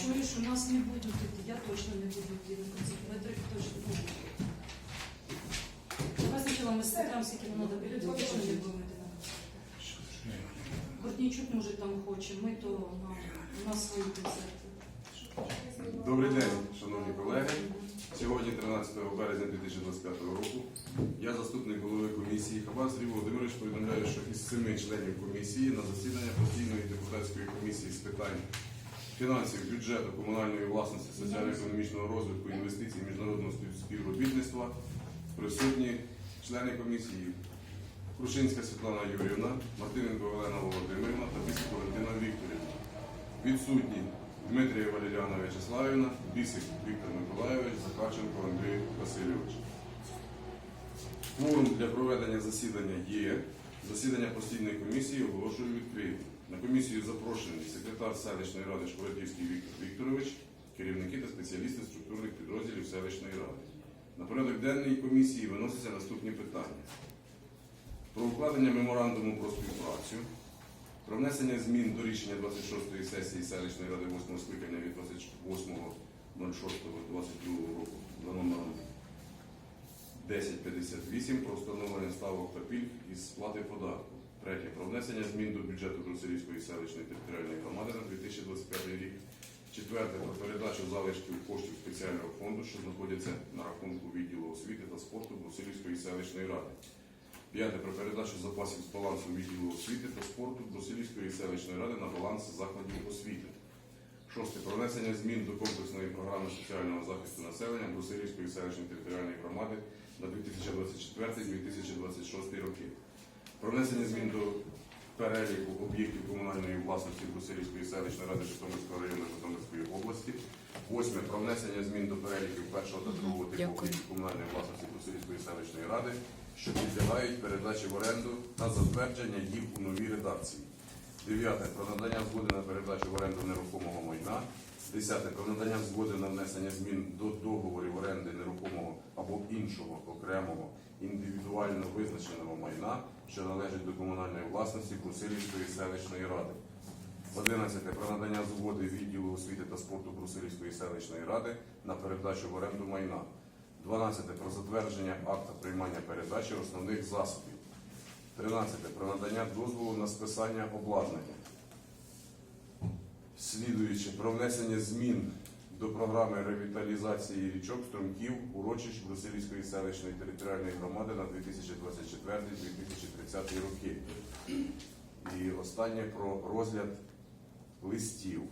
чуєш, у нас не будуть йти, я точно не буду йти на концерт, точно не буду. Давай спочатку ми спитаємо, скільки нам треба білет, точно не будемо йти на концерт. Бортнічук, може, там хоче, ми то нам, у нас свої концерти. Добрий день, шановні колеги. Сьогодні, 13 березня 2025 року, я заступник голови комісії Хабар Сергій Володимирович повідомляю, що із семи членів комісії на засідання постійної депутатської комісії з питань фінансів, бюджету, комунальної власності, соціально-економічного розвитку, інвестицій, міжнародного співробітництва присутні члени комісії Крушинська Світлана Юрівна, Мартиненко Олена Володимирівна та Бісик Валентина Вікторівна. Відсутні Дмитрія Валеріана Вячеславівна, Бісик Віктор Миколайович, Захарченко Андрій Васильович. Форум для проведення засідання є. Засідання постійної комісії оголошую відкритим. На комісію запрошений секретар селищної ради Шкуратівський Віктор Вікторович, керівники та спеціалісти структурних підрозділів селищної ради. На порядок денний комісії виносяться наступні питання. Про укладення меморандуму про співпрацю, про внесення змін до рішення 26-ї сесії селищної ради 8 скликання від 28.06.22 року за номером 1058 про встановлення ставок та пільг із сплати податку. Третє. Про внесення змін до бюджету Брусилівської селищної територіальної громади на 2025 рік. Четверте. Про передачу залишків коштів спеціального фонду, що знаходяться на рахунку відділу освіти та спорту Брусилівської селищної ради. П'яте. Про передачу запасів з балансу відділу освіти та спорту Брусилівської селищної ради на баланс закладів освіти. Шосте. Про внесення змін до комплексної програми соціального захисту населення Брусилівської селищної територіальної громади на 2024-2026 роки. Про внесення змін до переліку об'єктів комунальної власності Брусилівської селищної ради Житомирського району Житомирської області. Восьме. Про внесення змін до переліків першого та другого типу об'єктів комунальної власності Брусилівської селищної ради, що підлягають передачі в оренду та затвердження їх у новій редакції. Дев'яте. Про надання згоди на передачу в оренду нерухомого майна. Десяте. Про надання згоди на внесення змін до договорів оренди нерухомого або іншого окремого індивідуально визначеного майна, що належить до комунальної власності Брусилівської селищної ради. 11. Про надання згоди відділу освіти та спорту Брусилівської селищної ради на передачу в оренду майна. 12. Про затвердження акта приймання передачі основних засобів. 13. Про надання дозволу на списання обладнання. Слідуючи про внесення змін до програми ревіталізації річок струмків урочищ Брусилівської селищної територіальної громади на 2024-2030 роки. І останнє про розгляд листів.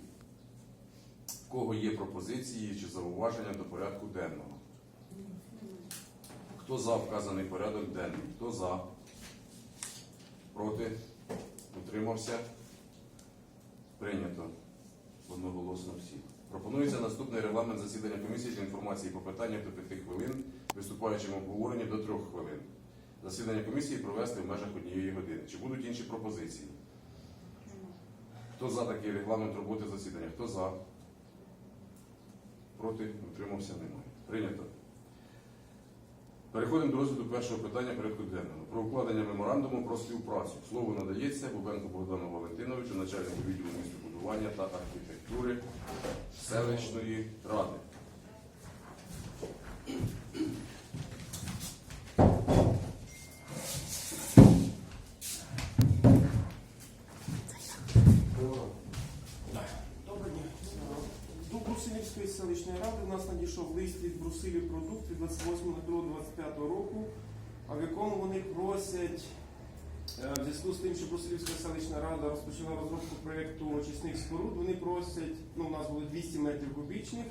В кого є пропозиції чи зауваження до порядку денного? Хто за вказаний порядок денний? Хто за? Проти? Утримався? Прийнято. Одноголосно всі. Пропонується наступний регламент засідання комісії для інформації по питаннях до 5 хвилин, виступаючим обговоренні до 3 хвилин. Засідання комісії провести в межах однієї години. Чи будуть інші пропозиції? Хто за такий регламент роботи засідання? Хто за? Проти? Утримався? Немає. Прийнято. Переходимо до розгляду першого питання порядку денного. Про укладення меморандуму про співпрацю. Слово надається Бубенку Богдану Валентиновичу, начальнику відділу містобудування та архітектури селищної ради. Селищної ради у нас надійшов лист від Брусилів продукти 28.02.25 року, а в якому вони просять, в зв'язку з тим, що Брусилівська селищна рада розпочала розробку проєкту очисних споруд, вони просять, ну у нас було 200 метрів кубічних,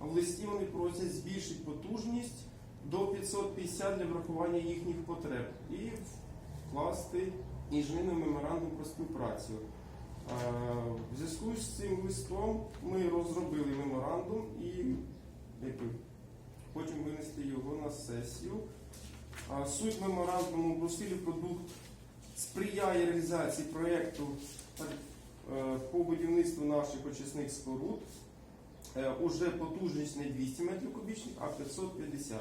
а в листі вони просять збільшити потужність до 550 для врахування їхніх потреб і вкласти ними меморандум про співпрацю. Е, В зв'язку з цим листом ми розробили меморандум і хочемо винести його на сесію. Суть меморандуму Брусилі продукт сприяє реалізації проєкту е, по будівництву наших очисних споруд. Е, Уже потужність не 200 метрів кубічних, а 550.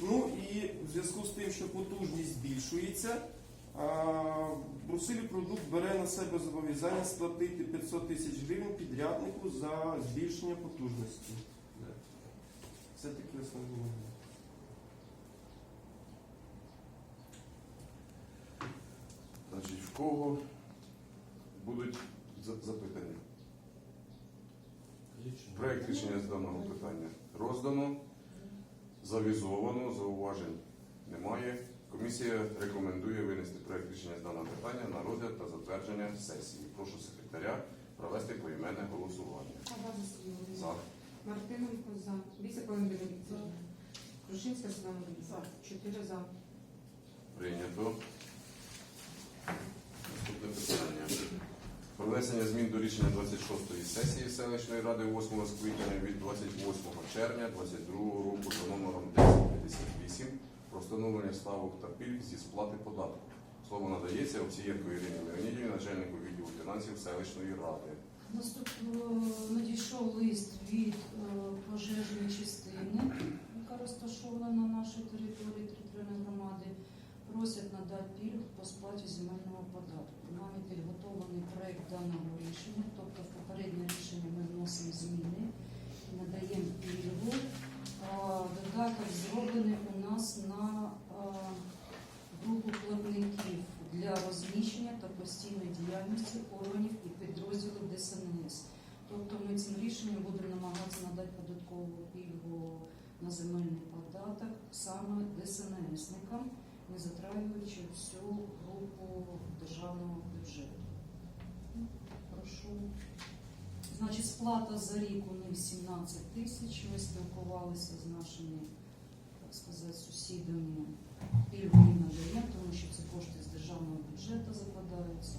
Ну і в зв'язку з тим, що потужність збільшується, А, Брусилі продукт бере на себе зобов'язання сплатити 500 тисяч гривень підряднику за збільшення потужності. Це такі основні. моменти. Значить, в кого будуть запитання? Проект рішення з даного питання роздано, завізовано, зауважень немає. Комісія рекомендує винести проект рішення з даного питання на розгляд та затвердження сесії. Прошу секретаря провести поіменне голосування. За. Мартиненко за. Бісик Валентина Вікторівна. Крушинська Світлана Вікторівна. Чотири за. Прийнято. Наступне питання. Про внесення змін до рішення 26-ї сесії селищної ради 8 скликання від 28 червня 2022 року за номером 1058 про встановлення ставок та пільг зі сплати податку. Слово надається Овцієнко Ірині Леонідівні, начальнику відділу фінансів селищної ради. Наступно надійшов лист від е, пожежної частини, яка розташована на нашій території територіальної громади. Просять надати пільгу по сплаті земельного податку. Нами підготовлений проект даного рішення, тобто в попереднє рішення ми вносимо зміни надаємо пільгу. Додаток зроблений у нас на групу платників для розміщення та постійної діяльності органів і підрозділів ДСНС. Тобто ми цим рішенням будемо намагатися надати податкову пільгу на земельний податок саме ДСНСникам, не затраюючи всю групу державного бюджету. Прошу. Значить, сплата за рік у них 17 тисяч. Ми спілкувалися з нашими, так сказати, сусідами. Пільгу їм надаємо, тому що це кошти з державного бюджету закладаються.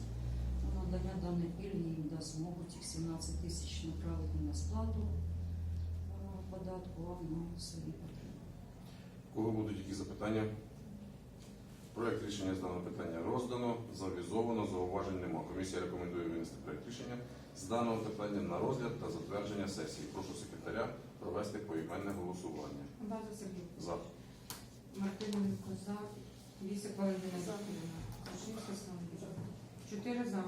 Ну, Надання даної пільги їм дасть змогу цих 17 тисяч направити на сплату е, податку, а на свої потреби. Кого будуть які запитання? Проект рішення з даного питання роздано, завізовано, зауважень нема. Комісія рекомендує винести проект рішення з даного питання на розгляд та затвердження сесії. Прошу секретаря провести поіменне голосування. Абаза Сергій. За. Мартиненко за. Бісик Валентина Вікторівна. Крушинська Світлана Чотири за.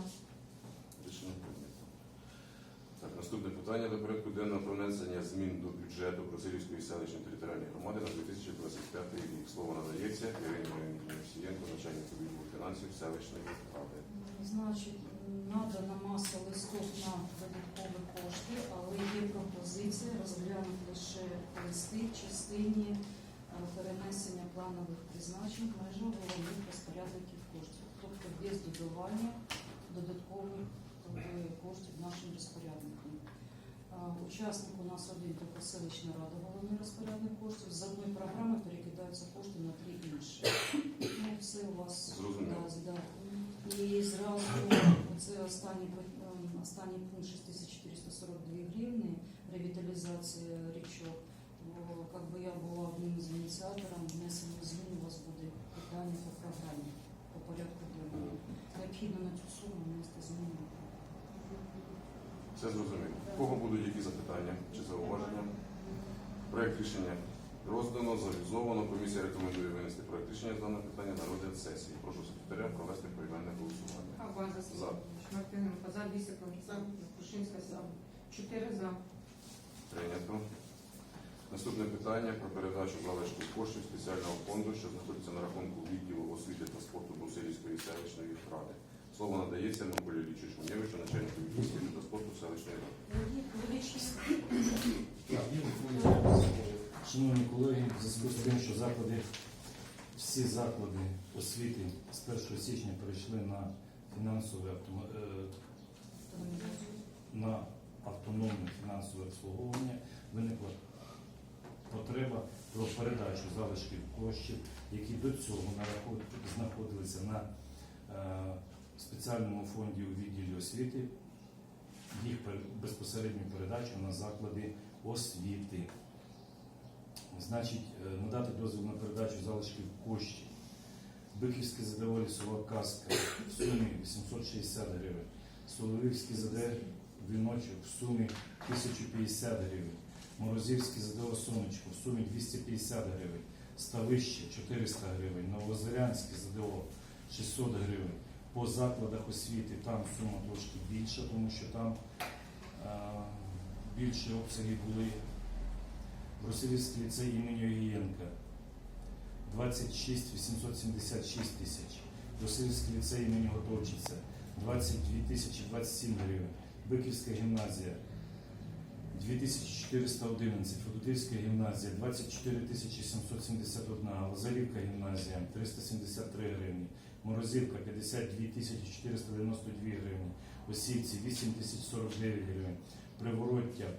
Рішення прийнято. Наступне питання до порядку денного про внесення змін до бюджету Брусилівської селищної територіальної громади на 2025 рік. Слово надається Ірині Леонідівні Овсієнко, начальнику відділу фінансів селищної ради. Значить, надана маса листів на додаткові кошти, але є пропозиція розглянути лише листи в частині е, перенесення планових призначень головних розпорядників коштів, тобто без додавання додаткових е, коштів нашим розпорядникам. А, Учасник у нас один тільки селищна рада, головний розпорядник коштів. З одної програми перекидаються кошти на три інші. Ну, все у вас Зрозуміло. да. І зразу це останній, пункт- ем, останній пункт 6442 гривні, ревіталізація річок. Бо як би я була одним з ініціаторів внесення змін, у вас буде питання по програмі, по порядку денному. Необхідно на цю суму внести зміни. Все зрозуміло. У Кого будуть які запитання чи зауваження? Проект рішення роздано, завізовано. Комісія рекомендує винести проект рішення з даного питання на розгляд сесії. Прошу секретаря провести поіменне голосування. Сергій За. Мартиненко за. Бісик Валентина. Крушинська Світлана. Чотири за. Прийнято. Наступне питання про передачу залишків коштів спеціального фонду, що знаходиться на рахунку відділу освіти та спорту Брусилівської селищної ради. Слово надається Миколі Лічичу Нєвичу, начальнику відділу та спорту селищної ради. Шановні колеги, в зв'язку з тим, що заклади, всі заклади освіти з 1 січня перейшли на фінансове е, на автономне фінансове обслуговування, виникла потреба про передачу залишків коштів, які до цього знаходилися на спеціальному фонді у відділі освіти, їх безпосередню передачу на заклади освіти. Значить, е, надати дозвіл на передачу залишків коштів. Биківське ЗДО лісова казка в сумі 860 гривень. Соловівський ЗД віночок в сумі 1050 гривень. Морозівський ЗДО сонечко в сумі 250 гривень. Ставище 400 гривень. Новозарянське ЗДО 600 гривень. По закладах освіти там сума трошки більша, тому що там а, більші обсяги були. Брусилівський ліцей імені Огієнка. 26 876 тисяч. Брусилівський ліцей імені Готовчиця. 22 тисячі 27 гривень. Биківська гімназія. 2411, Федотівська гімназія. 24 тисячі 771, Лазарівка гімназія. 373 гривні, Морозівка 52 492 гривні, Осівці 8 тисяч 49 гривень, Привороття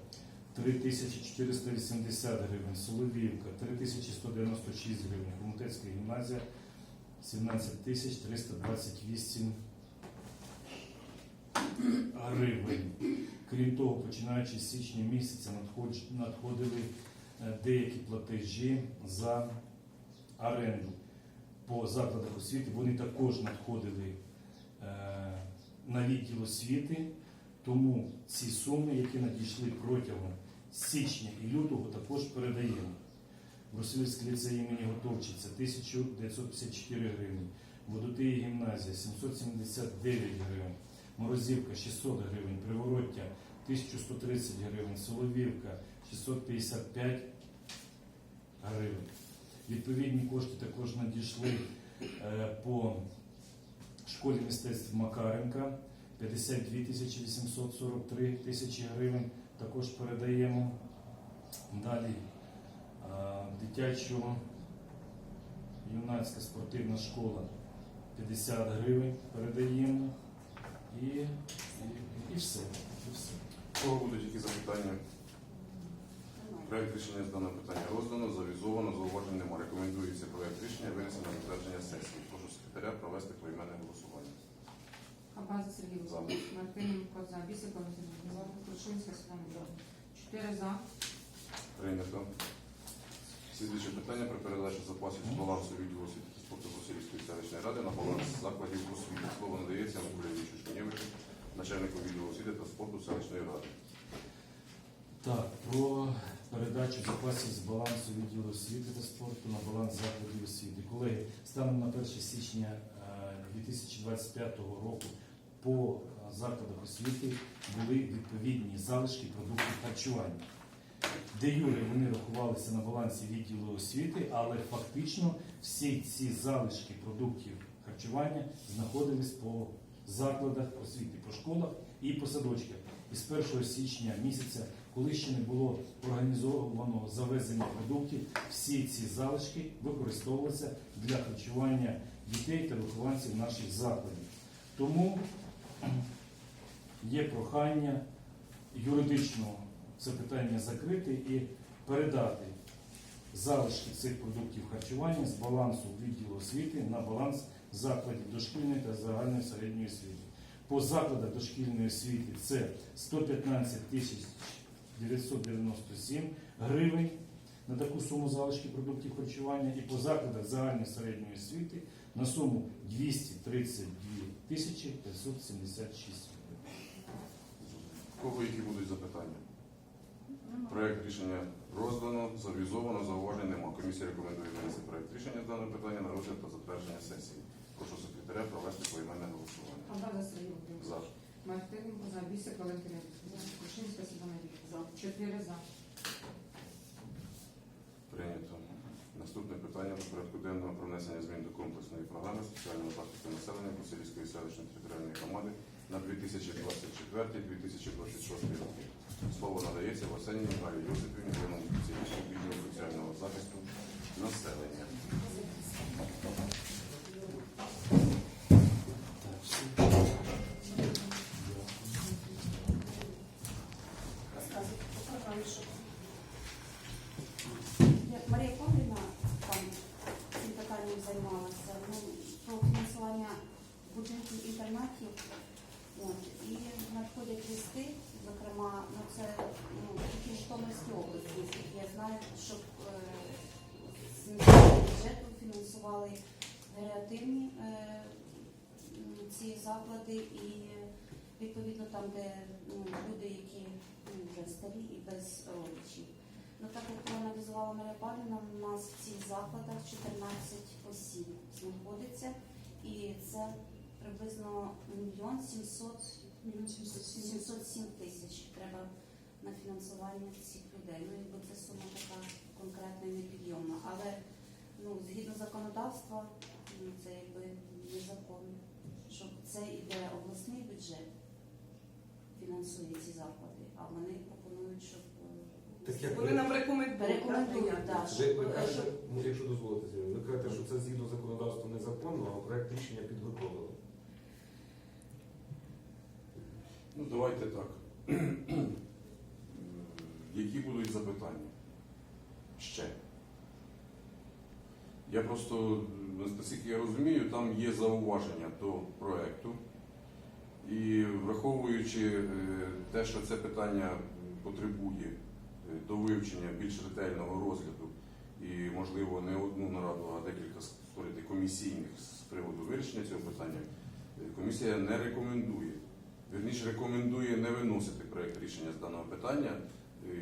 3 тисячі 480 гривень, Соловіївка 3 тисячі 196 гривень, Хомутецька гімназія 17 328 гривень. Крім того, починаючи з січня місяця надходили е, деякі платежі за оренду по закладах освіти. Вони також надходили е, на відділ освіти, тому ці суми, які надійшли протягом січня і лютого, також передаємо. Брусилівський ліцей імені Готовчиця 1954 гривні, Водотиї гімназія 779 гривень. Морозівка 600 гривень, Привороття 1130 гривень, Соловівка 655 гривень. Відповідні кошти також надійшли е, по школі мистецтв Макаренка 52 тисячі 843 тисячі гривень. Також передаємо. Далі е, дитячо юнацька спортивна школа 50 гривень передаємо. І, і, і все. І все. Кого будуть які запитання? Проект рішення з даного питання роздано, завізовано, зауважень немає. Рекомендується проект рішення винесено на затвердження сесії. Прошу секретаря провести поіменне голосування. Абаза Сергій Володимирович, Мартиненко за, Бісик Валентина за, Крушинська Світлана Михайлівна. Чотири за. Прийнято. Слідуюче питання про передачу запасів з балансу відділу освіти та спорту Васильівської селищної ради на баланс закладів освіти. Слово надається Миколі Шушканєвичу, начальнику відділу освіти та спорту селищної ради. Так, про передачу запасів з балансу відділу освіти та спорту на баланс закладів освіти. Колеги, станом на 1 січня е, 2025 року по е, закладах освіти були відповідні залишки продуктів харчування. Де Юрі вони рахувалися на балансі відділу освіти, але фактично всі ці залишки продуктів харчування знаходились по закладах освіти, по школах і по садочках. І з 1 січня місяця, коли ще не було організовано завезення продуктів, всі ці залишки використовувалися для харчування дітей та вихованців наших закладів. Тому є прохання юридично це питання закрити і передати залишки цих продуктів харчування з балансу відділу освіти на баланс закладів дошкільної та загальної середньої освіти. По закладах дошкільної освіти це 115 тисяч 997 гривень на таку суму залишки продуктів харчування і по закладах загальної середньої освіти на суму 232 тисячі 576 гривень. У кого які будуть запитання? Проект рішення роздано, завізовано, зауважень нема. Комісія рекомендує винести проект рішення з даного питання на розгляд та затвердження сесії. Прошу секретаря провести поіменне голосування. Абаза Сергій За. Мартиненко за, Бісик Валентина Крушинська Світлана Михайлівна за. Чотири за. Прийнято. Наступне питання до порядку денного про внесення змін до комплексної програми соціального захисту населення Васильівської селищної територіальної громади на 2024-2026 роки. Слово надається Василі Михайлі Йосипівні, відділу соціального захисту населення. Зокрема, ну це тільки в Житомирській області, наскільки я знаю, щоб е, з місцевого бюджету фінансували гереативні е, ці заклади і відповідно там, де ну, люди, які ну, вже старі і без родичів. Ну так як проаналізувала Марія Павлівна, у нас в цих закладах 14 осіб знаходиться, і це приблизно мільйон сімсот. 707 тисяч треба на фінансування цих людей. Ну, якби це сума така конкретна і непідйомна. Але ну, згідно законодавства, ну, це якби незаконно. Що це йде обласний бюджет, фінансує ці заклади, а вони пропонують, щоб е, Так як Вони нам рекомендують. рекомендують, так, ви, ви кажете, ну, якщо дозволите, ви кажете, що це згідно законодавства незаконно, а проект рішення підготовили. Ну, давайте так. Які будуть запитання? Ще. Я просто, наскільки я розумію, там є зауваження до проекту. І враховуючи е, те, що це питання потребує е, до вивчення більш ретельного розгляду і, можливо, не одну нараду, а декілька створити комісійних з приводу вирішення цього питання, е, комісія не рекомендує. Вірніше рекомендує не виносити проєкт рішення з даного питання, е,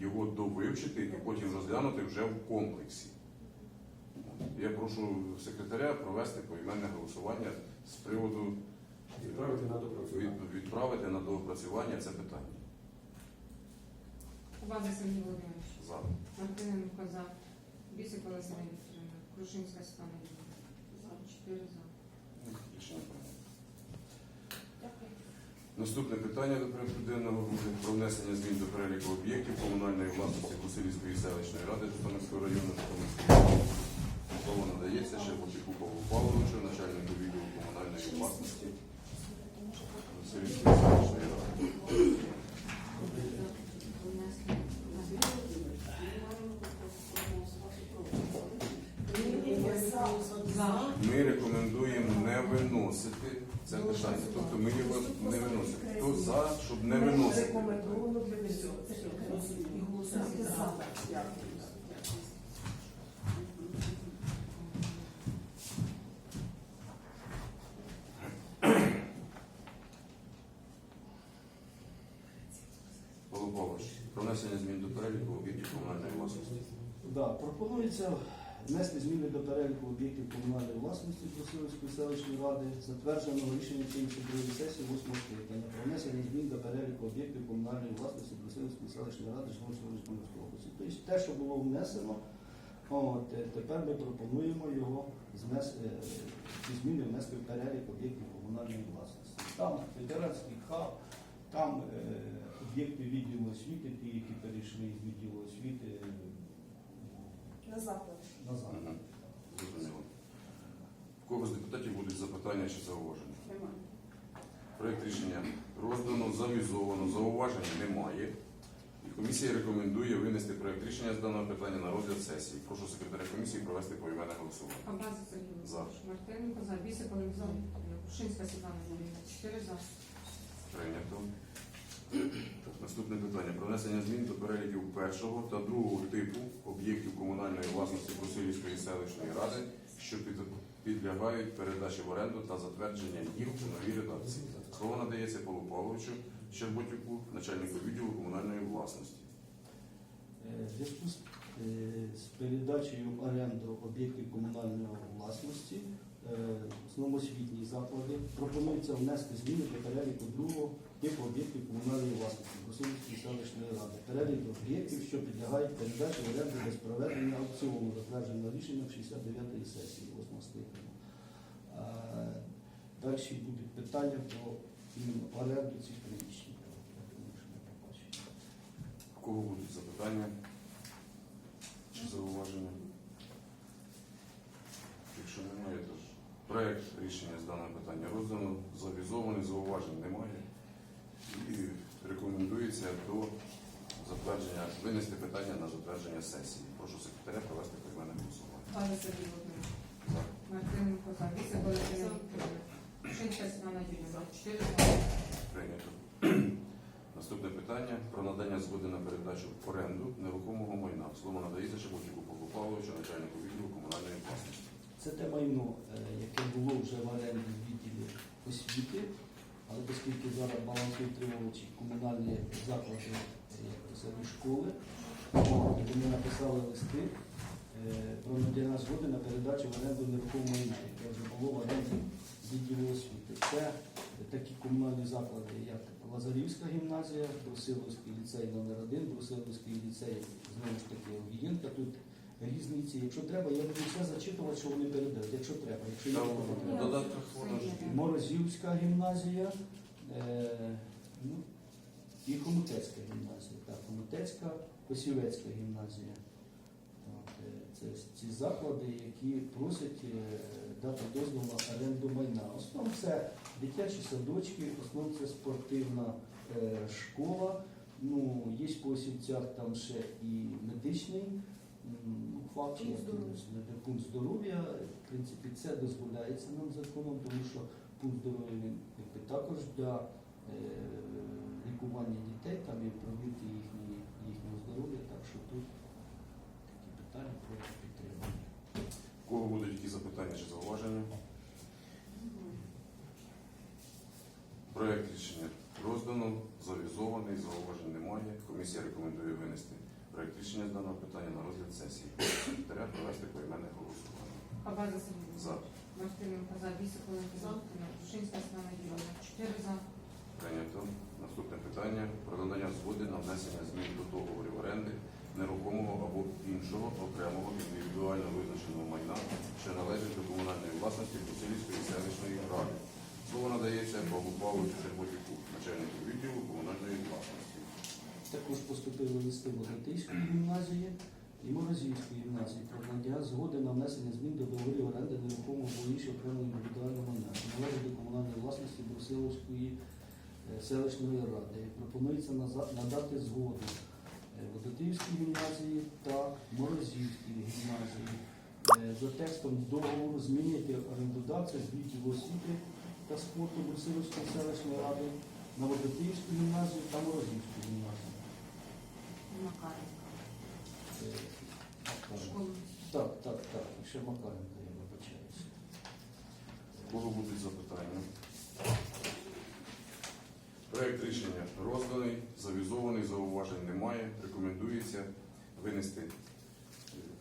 його довивчити і потім розглянути вже в комплексі. Я прошу секретаря провести поіменне голосування з приводу Відправити на допрацювання. від- відправити на доопрацювання це питання. База Сергій Володимирович. За. Мартиненко за. Бісик Олександра Вікторівна. Крушинська Світлана За. Чотири за. Рішення прийнято. Наступне питання до порядку денного про внесення змін до переліку об'єктів комунальної власності Косилівської селищної ради Житомирського району Житомирської. Слово надається ще Павловичу, начальнику відділу комунальної власності Кусилівської селищної ради. За. Ми рекомендуємо не виносити це питання. Тобто ми його не виносимо. Хто за, щоб не виносити? Рекомендовано для візу. І голосувати за. Про внесення змін до переліку об'єктів комунальної власності. Да, пропонується внести зміни до переліку об'єктів комунальної власності Красилівської селищної ради, затвердженого рішення цієї судової сесії 8 скликання про внесення змін до переліку об'єктів комунальної власності Красилівської селищної ради Житомирської Житомирської області. Тобто те, що було внесено, от, е, тепер ми пропонуємо його знес, е, ці зміни внести в перелік об'єктів комунальної власності. Там ветеранський хаб, там е, об'єкти відділу освіти, ті, які перейшли з відділу освіти На заклад. назад. Мгм. Зрозуміло. В кого з депутатів будуть запитання чи зауваження? Немає. Проєкт рішення роздано, завізовано, зауважень немає. І комісія рекомендує винести проєкт рішення з даного питання на розгляд сесії. Прошу секретаря комісії провести поіменне голосування. База Сергій За. Мартиненко за. Бісик Олександра Вікторівна. Світлана Юрійовна. Чотири за. Прийнято. Наступне питання. Про внесення змін до переліків першого та другого типу об'єктів комунальної власності Брусилівської селищної ради, що під- підлягають передачі в оренду та затвердження їх у новій редакції. Слово надається Павлу Павловичу Щерботюку, начальнику відділу комунальної власності. Е, зв'язку з, е, передачею в оренду об'єктів комунальної власності е, основноосвітні заклади пропонується внести зміни до переліку другого типу об'єктів комунальної власності Брусилівської селищної ради. Перелік об'єктів, що підлягають передачі в оренду без проведення аукціону, затвердженого рішенням 69-ї сесії 8 скликання. Е, Далі будуть питання про оренду цих приміщень. В кого будуть запитання чи зауваження? Якщо немає, то проєкт рішення з даного питання роздано, завізований, зауважень немає. І рекомендується до затвердження, винести питання на затвердження сесії. Прошу секретаря провести поіменне голосування. База Сергій Володимирович. Мартиненко за. Бісик Олександра Вікторівна. Крушинська Світлана Юрійовна. Чотири за. Прийнято. Наступне питання про надання згоди на передачу в оренду нерухомого майна. Слово надається Шебутіку Павлу Павловичу, начальнику відділу комунальної власності. Це те майно, е, яке було вже в оренді в відділі освіти, але оскільки зараз балансоутримувачі комунальні заклади, е, як це і школи, вони написали листи, е, про надання згоди на передачу в оренду нерухомого майна, яке вже було в оренді відділу освіти. Це такі комунальні заклади, як Лазарівська гімназія, Брусиловський ліцей номер 1 Брусиловський ліцей, знову ж таки, Огієнка. Тут різниці. Якщо треба, я буду все зачитувати, що вони передають. Якщо треба, якщо є ж є. Морозівська гімназія е, ну, і Хомутецька гімназія. Так, Хомутецька, Посівецька гімназія. Так, е, це ці заклади, які просять е, дати дозвіл на оренду майна. Основно це дитячі садочки, основно це спортивна е, школа. Ну, є по осівцях там ще і медичний м, ну, Пункт здоров'я. В принципі, це дозволяється нам законом, тому що пункт здоров'я якби, також для е, лікування дітей, там і провірки їхні, їхнього здоров'я, так що тут такі питання проти підтримання. У кого будуть які запитання чи зауваження? Проект рішення роздано, завізований, зауважень немає. Комісія рекомендує винести проект рішення з даного питання на розгляд сесії. Секретаря провести поіменне голосування. Абаза Сергійовна. За. Мартиненко за. Вісоколенко за. Крушинська Світлана Юрійовна. Чотири за. Прийнято. Наступне питання про надання згоди на внесення змін до договорів оренди нерухомого або іншого окремого індивідуально визначеного майна, що належить до комунальної власності Брусилівської селищної ради. Слово надається Павлу Павловичу Жерботіку, начальнику відділу комунальної власності. Також поступили листи Логатийської гімназії і Морозівської гімназії про надання згоди на внесення змін до договорів оренди нерухомого іншого окремого індивідуального майна, належить до комунальної власності Брусиловської е, селищної ради. Пропонується надати згоду е, Водотиївській гімназії та Морозівській гімназії. Е, За текстом договору змінити орендодавця з відділу освіти та спорту Брусиловської селищної ради на Водотиївську гімназію та Морозівську гімназію. Макаренко. Це, так, Школа. Так, так, так. Ще Макаренко, я вибачаюся. Кого будуть запитання? Проект рішення розданий, завізований, зауважень немає. Рекомендується винести е,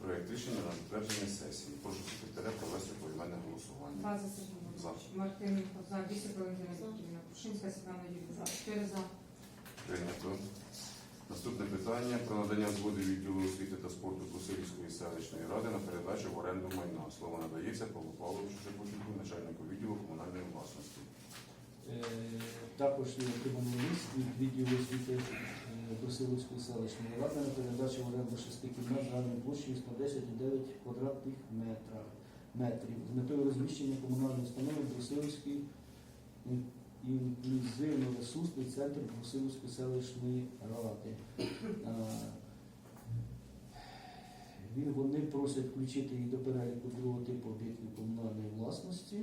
проект рішення на затвердження сесії. Прошу секретаря провести поіменне голосування. База Сергійовна. За. Мартиненко за. Вісоколенко Вікторівна. Крушинська Світлана Юрійовна. Чотири за. Прийнято. Наступне питання про надання згоди відділу освіти та спорту Косилівської селищної ради на передачу в оренду майна. Слово надається Павлу Павловичу Шепотіку, начальнику відділу комунальної власності. Е, Також отриманий лист від відділу освіти е, селищної ради на передачу в оренду шести кімнат загальною площею 110,9 квадратних метрів з метою розміщення комунальної установи Брусиловський інклюзивно ресурсний центр Брусилівської селищної ради. Вони просять включити їх до переліку другого типу об'єктів комунальної власності.